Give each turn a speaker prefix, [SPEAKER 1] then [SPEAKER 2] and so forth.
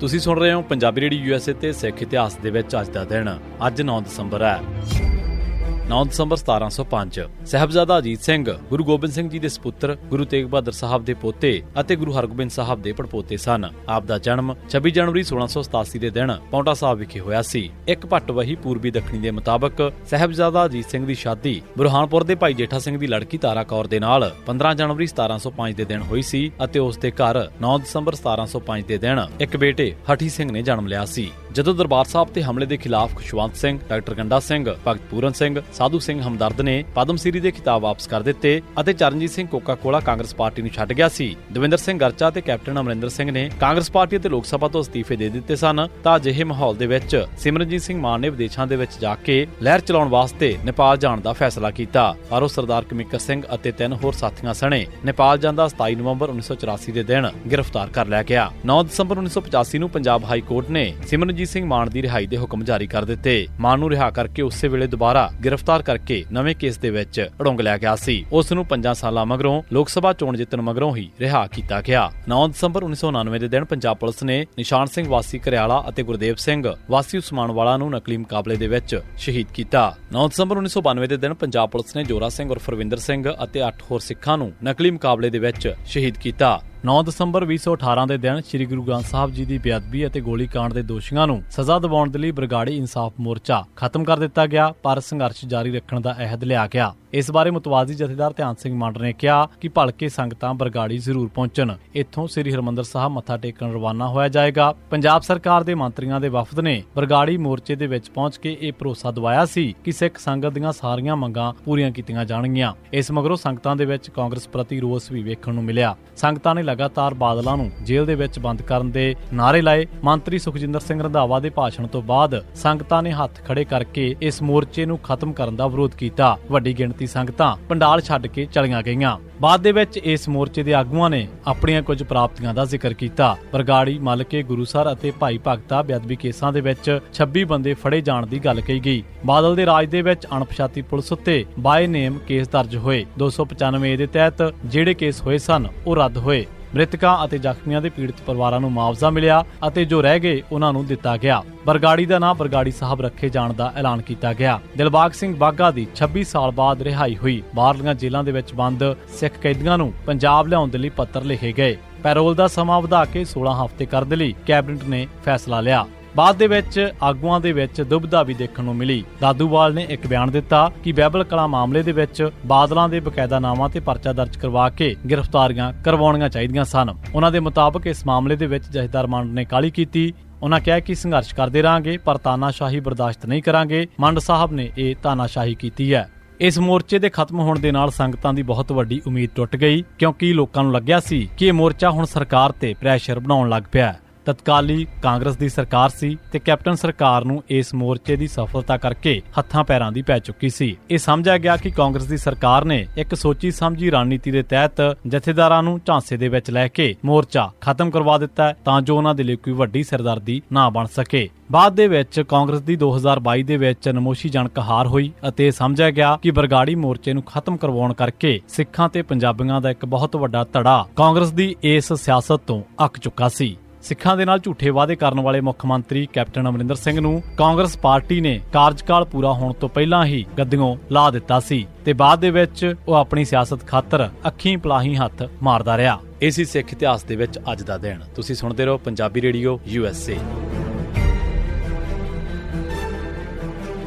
[SPEAKER 1] ਤੁਸੀਂ ਸੁਣ ਰਹੇ ਹੋ ਪੰਜਾਬੀ ਰੇਡੀਓ ਯੂਐਸਏ ਤੇ ਸਿੱਖ ਇਤਿਹਾਸ ਦੇ ਵਿੱਚ ਅੱਜ ਦਾ ਦਿਨ, ਅੱਜ 9 ਦਸੰਬਰ ਹੈ। 9 ਦਸੰਬਰ 1705 ਸਹਿਬਜ਼ਾਦਾ ਅਜੀਤ ਸਿੰਘ, ਗੁਰੂ ਗੋਬਿੰਦ ਸਿੰਘ ਜੀ ਦੇ ਸੁਪੁੱਤਰ, ਗੁਰੂ ਤੇਗ ਬਹਾਦਰ ਸਾਹਿਬ ਦੇ ਪੋਤੇ ਅਤੇ ਗੁਰੂ ਹਰਗੋਬਿੰਦ ਸਾਹਿਬ ਦੇ ਪੜਪੋਤੇ ਸਨ। ਆਪ ਦਾ ਜਨਮ 26 ਜਨਵਰੀ 1687 ਦੇ ਦਿਨ ਪੌਂਟਾ ਸਾਹਿਬ ਵਿਖੇ ਹੋਇਆ ਸੀ। ਇੱਕ ਭੱਟ ਵਹੀ ਪੂਰਬੀ ਦੱਖਣੀ ਦੇ ਮੁਤਾਬਕ ਸਹਿਬਜ਼ਾਦਾ ਅਜੀਤ ਸਿੰਘ ਦੀ ਸ਼ਾਦੀ ਬੁਰਹਾਨਪੁਰ ਦੇ ਭਾਈ ਜੇਠਾ ਸਿੰਘ ਦੀ ਲੜਕੀ ਤਾਰਾ ਕੌਰ ਦੇ ਨਾਲ 15 ਜਨਵਰੀ 1705 ਦੇ ਦਿਨ ਹੋਈ ਸੀ ਅਤੇ ਉਸ ਦੇ ਘਰ 9 ਦਸੰਬਰ 1705 ਦੇ ਦਿਨ ਇੱਕ ਬੇਟੇ ਹਠੀ ਸਿੰਘ ਨੇ ਜਨਮ ਲਿਆ ਸੀ। ਜਦੋਂ ਦਰਬਾਰ ਸਾਹਿਬ ਤੇ ਹਮਲੇ ਦੇ ਖਿਲਾਫ ਖੁਸ਼ਵੰਤ ਸਿੰਘ, ਡਾਕਟਰ ਗੰਡਾ ਸਿੰਘ, ਭਗਤ ਪੂਰਨ ਸਿੰਘ, ਸਾਧੂ ਸਿੰਘ ਹਮਦਰਦ ਨੇ ਪਦਮ ਸ੍ਰੀ ਦੇ ਖਿਤਾਬ ਵਾਪਸ ਕਰ ਦਿੱਤੇ ਅਤੇ ਚਰਨਜੀਤ ਸਿੰਘ ਕੋਕਾ-ਕੋਲਾ ਕਾਂਗਰਸ ਪਾਰਟੀ ਨੂੰ ਛੱਡ ਗਿਆ ਸੀ। ਦਵਿੰਦਰ ਸਿੰਘ ਗਰਚਾ ਤੇ ਕੈਪਟਨ ਅਮਰਿੰਦਰ ਸਿੰਘ ਨੇ ਕਾਂਗਰਸ ਪਾਰਟੀ ਅਤੇ ਲੋਕ ਸਭਾ ਤੋਂ ਅਸਤੀਫੇ ਦੇ ਦਿੱਤੇ ਸਨ ਤਾਂ ਅਜਿਹੇ ਮਾਹੌਲ ਦੇ ਵਿੱਚ ਸਿਮਰਨਜੀਤ ਸਿੰਘ ਮਾਨ ਨੇ ਵਿਦੇਸ਼ਾਂ ਦੇ ਵਿੱਚ ਜਾ ਕੇ ਲਹਿਰ ਚਲਾਉਣ ਵਾਸਤੇ ਨੇਪਾਲ ਜਾਣ ਦਾ ਫੈਸਲਾ ਕੀਤਾ। ਪਰ ਉਹ ਸਰਦਾਰ ਕਮਿਕਰ ਸਿੰਘ ਅਤੇ ਤਿੰਨ ਹੋਰ ਸਾਥੀਆਂ ਸਣੇ ਨੇਪਾਲ ਜਾਂਦਾ 27 ਨਵੰਬਰ 1984 ਦੇ ਦਿਨ ਗ੍ਰਿਫਤਾਰ ਕਰ ਲਿਆ ਗਿਆ। 9 ਦਸੰਬਰ 1985 ਨੂੰ ਪੰਜਾਬ ਹਾਈ ਕੋਰਟ ਨੇ ਸਿਮਰਨਜੀਤ ਸਿੰਘ ਮਾਨ ਦੀ ਰਿਹਾਈ ਦੇ ਹੁਕਮ ਜਾਰੀ ਕਰ ਦਿੱਤੇ। ਮਾਨ ਨੂੰ ਰਿਹਾ ਕਰਕੇ ਉਸੇ ਵੇਲੇ ਦੁਬਾਰਾ ਗ੍ਰਿਫਤਾਰ ਕਰਕੇ ਨਵੇਂ ਕੇਸ ਦੇ ਵਿੱਚ ਅੜੰਗ ਲਿਆ ਗਿਆ ਸੀ। ਉਸ ਨੂੰ 5 ਸਾਲਾਂ ਮਗਰੋਂ ਲੋਕ ਸਭਾ ਚੋਣ ਜਿੱਤਣ ਮਗਰੋਂ ਹੀ ਰਿਹਾ ਕੀਤਾ ਗਿਆ। 9 ਦਸੰਬਰ 1999 ਦੇ ਦਿਨ ਪੰਜਾਬ ਪੁਲਿਸ ਨੇ ਨਿਸ਼ਾਨ ਸਿੰਘ ਵਾਸੀ ਕਰਿਆਲਾ ਅਤੇ ਗੁਰਦੇਵ ਸਿੰਘ ਵਾਸੀ ਉਸਮਾਨਵਾਲਾ ਨੂੰ ਨਕਲੀ ਮੁਕਾਬਲੇ ਦੇ ਵਿੱਚ ਸ਼ਹੀਦ ਕੀਤਾ। 9 ਦਸੰਬਰ 1992 ਦੇ ਦਿਨ ਪੰਜਾਬ ਪੁਲਿਸ ਨੇ ਜੋਰਾ ਸਿੰਘ ਔਰ ਫਰਵਿੰਦਰ ਸਿੰਘ ਅਤੇ 8 ਹੋਰ ਸਿੱਖਾਂ ਨੂੰ ਨਕਲੀ ਮੁਕਾਬਲੇ ਦੇ ਵਿੱਚ ਸ਼ਹੀਦ ਕੀਤਾ। 9 ਦਸੰਬਰ 2018 ਦੇ ਦਿਨ ਸ੍ਰੀ ਗੁਰੂ ਗ੍ਰੰਥ ਸਾਹਿਬ ਜੀ ਦੀ ਬੇਅਦਬੀ ਅਤੇ ਗੋਲੀकांड ਦੇ ਦੋਸ਼ੀਆਂ ਨੂੰ ਸਜ਼ਾ ਦਿਵਾਉਣ ਦੇ ਲਈ ਬਰਗਾੜੀ ਇਨਸਾਫ ਮੋਰਚਾ ਖਤਮ ਕਰ ਦਿੱਤਾ ਗਿਆ, ਪਰ ਸੰਘਰਸ਼ ਜਾਰੀ ਰੱਖਣ ਦਾ ਅਹਿਦ ਲਿਆ ਗਿਆ। ਇਸ ਬਾਰੇ ਮੁਤਵਾਜ਼ੀ ਜਥੇਦਾਰ ਧਿਆਨ ਸਿੰਘ ਮੰਡ ਨੇ ਕਿਹਾ ਕਿ ਭਲਕੇ ਸੰਗਤਾਂ ਬਰਗਾੜੀ ਜ਼ਰੂਰ ਪਹੁੰਚਣ। ਇੱਥੋਂ ਸ੍ਰੀ ਹਰਮੰਦਰ ਸਾਹਿਬ ਮੱਥਾ ਟੇਕਣ ਰਵਾਨਾ ਹੋਇਆ ਜਾਏਗਾ। ਪੰਜਾਬ ਸਰਕਾਰ ਦੇ ਮੰਤਰੀਆਂ ਦੇ ਵਫਦ ਨੇ ਬਰਗਾੜੀ ਮੋਰਚੇ ਦੇ ਵਿੱਚ ਪਹੁੰਚ ਕੇ ਇਹ ਭਰੋਸਾ ਦਵਾਇਆ ਸੀ ਕਿ ਸਿੱਖ ਸੰਗਤ ਦੀਆਂ ਸਾਰੀਆਂ ਮੰਗਾਂ ਪੂਰੀਆਂ ਕੀਤੀਆਂ ਜਾਣਗੀਆਂ। ਇਸ ਮਗਰੋਂ ਸੰਗਤਾਂ ਦੇ ਵਿੱਚ ਕਾਂਗਰਸ ਪ੍ਰਤੀ ਰੋਸ ਵੀ ਵੇਖਣ ਨੂੰ ਮਿਲਿਆ। ਸੰਗਤਾਂ ਨੇ ਲਗਾਤਾਰ ਬਾਦਲਾਂ ਨੂੰ ਜੇਲ੍ਹ ਦੇ ਵਿੱਚ ਬੰਦ ਕਰਨ ਦੇ ਨਾਅਰੇ ਲਾਏ। ਮੰਤਰੀ ਸੁਖਜਿੰਦਰ ਸਿੰਘ ਰੰਧਾਵਾ ਦੇ ਭਾਸ਼ਣ ਤੋਂ ਬਾਅਦ ਸੰਗਤਾਂ ਨੇ ਹੱਥ ਖੜੇ ਕਰਕੇ ਇਸ ਮੋਰਚੇ ਨੂੰ ਖਤਮ ਕਰਨ ਦਾ ਵਿਰੋਧ ਕੀਤਾ। ਵੱਡੀ ਗਿਣਤੀ ਸੰਗਤਾਂ ਪੰਡਾਲ ਛੱਡ ਕੇ ਚਲੀਆਂ ਗਈਆਂ। ਬਾਅਦ ਦੇ ਵਿੱਚ ਇਸ ਮੋਰਚੇ ਦੇ ਆਗੂਆਂ ਨੇ ਆਪਣੀਆਂ ਕੁਝ ਪ੍ਰਾਪਤੀਆਂ ਦਾ ਜ਼ਿਕਰ ਕੀਤਾ। ਬਰਗਾੜੀ ਮਲਕੇ ਗੁਰੂਸਰ ਅਤੇ ਭਾਈ ਭਗਤਾ ਬੇਅਦਬੀ ਕੇਸਾਂ ਦੇ ਵਿੱਚ 26 ਬੰਦੇ ਫੜੇ ਜਾਣ ਦੀ ਗੱਲ ਕਹੀ ਗਈ। ਬਾਦਲ ਦੇ ਰਾਜ ਦੇ ਵਿੱਚ ਅਣਪਛਾਤੀ ਪੁਲਿਸ ਉੱਤੇ ਬਾਏ ਨੇਮ ਕੇਸ ਦਰਜ ਹੋਏ। 295 ਦੇ ਤਹਿਤ ਜਿਹੜੇ ਕੇਸ ਹੋਏ ਸਨ, ਉਹ ਰੱਦ ਹੋਏ। ਮ੍ਰਿਤਕਾਂ ਅਤੇ ਜ਼ਖਮੀਆਂ ਦੇ ਪੀੜਤ ਪਰਿਵਾਰਾਂ ਨੂੰ ਮੁਆਵਜ਼ਾ ਮਿਲਿਆ ਅਤੇ ਜੋ ਰਹਿ ਗਏ, ਉਹਨਾਂ ਨੂੰ ਦਿੱਤਾ ਗਿਆ। ਬਰਗਾੜੀ ਦਾ ਨਾਂ ਬਰਗਾੜੀ ਸਾਹਿਬ ਰੱਖੇ ਜਾਣ ਦਾ ਐਲਾਨ ਕੀਤਾ ਗਿਆ। ਦਿਲਬਾਗ ਸਿੰਘ ਬਾਗਾ ਦੀ 26 ਸਾਲ ਬਾਅਦ ਰਿਹਾਈ ਹੋਈ। ਬਾਹਰਲੀਆਂ ਜੇਲ੍ਹਾਂ ਦੇ ਵਿੱਚ ਬੰਦ ਸਿੱਖ ਕੈਦੀਆਂ ਨੂੰ ਪੰਜਾਬ ਲਿਆਉਣ ਦੇ ਲਈ ਪੱਤਰ ਲਿਖੇ ਗਏ। ਪੈਰੋਲ ਦਾ ਸਮਾਂ ਵਧਾ ਕੇ 16 ਹਫ਼ਤੇ ਕਰਨ ਦੇ ਲਈ ਕੈਬਨਿਟ ਨੇ ਫੈਸਲਾ ਲਿਆ। ਬਾਅਦ ਦੇ ਵਿੱਚ ਆਗੂਆਂ ਦੇ ਵਿੱਚ ਦੁਬਦਾ ਵੀ ਦੇਖਣ ਨੂੰ ਮਿਲੀ। ਦਾਦੂਵਾਲ ਨੇ ਇੱਕ ਬਿਆਨ ਦਿੱਤਾ ਕਿ ਬਹਿਬਲ ਕਲਾ ਮਾਮਲੇ ਦੇ ਵਿੱਚ ਬਾਦਲਾਂ ਦੇ ਬਕਾਇਦਾ ਨਾਵਾਂ ਤੇ ਪਰਚਾ ਦਰਜ ਕਰਵਾ ਕੇ ਗ੍ਰਿਫਤਾਰੀਆਂ ਕਰਵਾਉਣੀਆਂ ਚਾਹੀਦੀਆਂ ਸਨ। ਉਹਨਾਂ ਦੇ ਮੁਤਾਬਕ ਇਸ ਮਾਮਲੇ ਦੇ ਵਿੱਚ ਜਥੇਦਾਰ ਮੰਡ ਨੇ ਕਾਲੀ ਕੀਤੀ। ਉਹਨਾਂ ਕਿਹਾ ਕਿ ਸੰਘਰਸ਼ ਕਰਦੇ ਰਾਂਗੇ ਪਰ ਤਾਨਾਸ਼ਾਹੀ ਬਰਦਾਸ਼ਤ ਨਹੀਂ ਕਰਾਂਗੇ। ਮੰਡ ਸਾਹਿਬ ਨੇ ਇਹ ਤਾਨਾਸ਼ਾਹੀ ਕੀਤੀ ਹੈ। ਇਸ ਮੋਰਚੇ ਦੇ ਖਤਮ ਹੋਣ ਦੇ ਨਾਲ ਸੰਗਤਾਂ ਦੀ ਬਹੁਤ ਵੱਡੀ ਉਮੀਦ ਟੁੱਟ ਗਈ, ਕਿਉਂਕਿ ਲੋਕਾਂ ਨੂੰ ਲੱਗਿਆ ਸੀ ਕਿ ਇਹ ਮੋਰਚਾ ਹੁਣ ਸਰਕਾਰ ਤੇ ਪ੍ਰੈਸ਼ਰ ਬਣਾਉਣ ਲੱਗ ਪਿਆ ਹੈ। ਤਤਕਾਲੀ ਕਾਂਗਰਸ ਦੀ ਸਰਕਾਰ ਸੀ ਤੇ ਕੈਪਟਨ ਸਰਕਾਰ ਨੂੰ ਇਸ ਮੋਰਚੇ ਦੀ ਸਫਲਤਾ ਕਰਕੇ ਹੱਥਾਂ ਪੈਰਾਂ ਦੀ ਪੈ ਚੁੱਕੀ ਸੀ। ਇਹ ਸਮਝਿਆ ਗਿਆ ਕਿ ਕਾਂਗਰਸ ਦੀ ਸਰਕਾਰ ਨੇ ਇੱਕ ਸੋਚੀ ਸਮਝੀ ਰਣਨੀਤੀ ਦੇ ਤਹਿਤ ਜਥੇਦਾਰਾਂ ਨੂੰ ਝਾਂਸੇ ਦੇ ਵਿੱਚ ਲੈ ਕੇ ਮੋਰਚਾ ਖਤਮ ਕਰਵਾ ਦਿੱਤਾ ਤਾਂ ਜੋ ਉਹਨਾਂ ਦੇ ਲਈ ਕੋਈ ਵੱਡੀ ਸਰਦਰਦੀ ਨਾ ਬਣ ਸਕੇ। ਬਾਅਦ ਦੇ ਵਿੱਚ ਕਾਂਗਰਸ ਦੀ 2022 ਦੇ ਵਿੱਚ ਨਮੋਸ਼ੀ ਜਨਕ ਹਾਰ ਹੋਈ ਅਤੇ ਸਮਝਿਆ ਗਿਆ ਕਿ ਬਰਗਾੜੀ ਮੋਰਚੇ ਨੂੰ ਖਤਮ ਕਰਵਾਉਣ ਕਰਕੇ ਸਿੱਖਾਂ ਤੇ ਪੰਜਾਬੀਆਂ ਦਾ ਇੱਕ ਬਹੁਤ ਵੱਡਾ ਧੜਾ ਕਾਂਗਰਸ ਦੀ ਇਸ ਸਿਆਸਤ ਤੋਂ ਅੱਕ ਚੁੱਕਾ ਸੀ। ਸਿੱਖਾਂ ਦੇ ਨਾਲ ਝੂਠੇ ਵਾਅਦੇ ਕਰਨ ਵਾਲੇ ਮੁੱਖ ਮੰਤਰੀ ਕੈਪਟਨ ਅਮਰਿੰਦਰ ਸਿੰਘ ਨੂੰ ਕਾਂਗਰਸ ਪਾਰਟੀ ਨੇ ਕਾਰਜਕਾਲ ਪੂਰਾ ਹੋਣ ਤੋਂ ਪਹਿਲਾਂ ਹੀ ਗੱਦੀਆਂ ਲਾ ਦਿੱਤਾ ਸੀ ਤੇ ਬਾਅਦ ਦੇ ਵਿੱਚ ਉਹ ਆਪਣੀ ਸਿਆਸਤ ਖਾਤਰ ਅੱਖੀਂ ਪਲਾਹੀ ਹੱਥ ਮਾਰਦਾ ਰਿਹਾ। ਇਹ ਸੀ ਸਿੱਖ ਇਤਿਹਾਸ ਦੇ ਵਿੱਚ ਅੱਜ ਦਾ ਦਿਨ। ਤੁਸੀਂ ਸੁਣਦੇ ਰਹੋ Punjabi radio, U S A.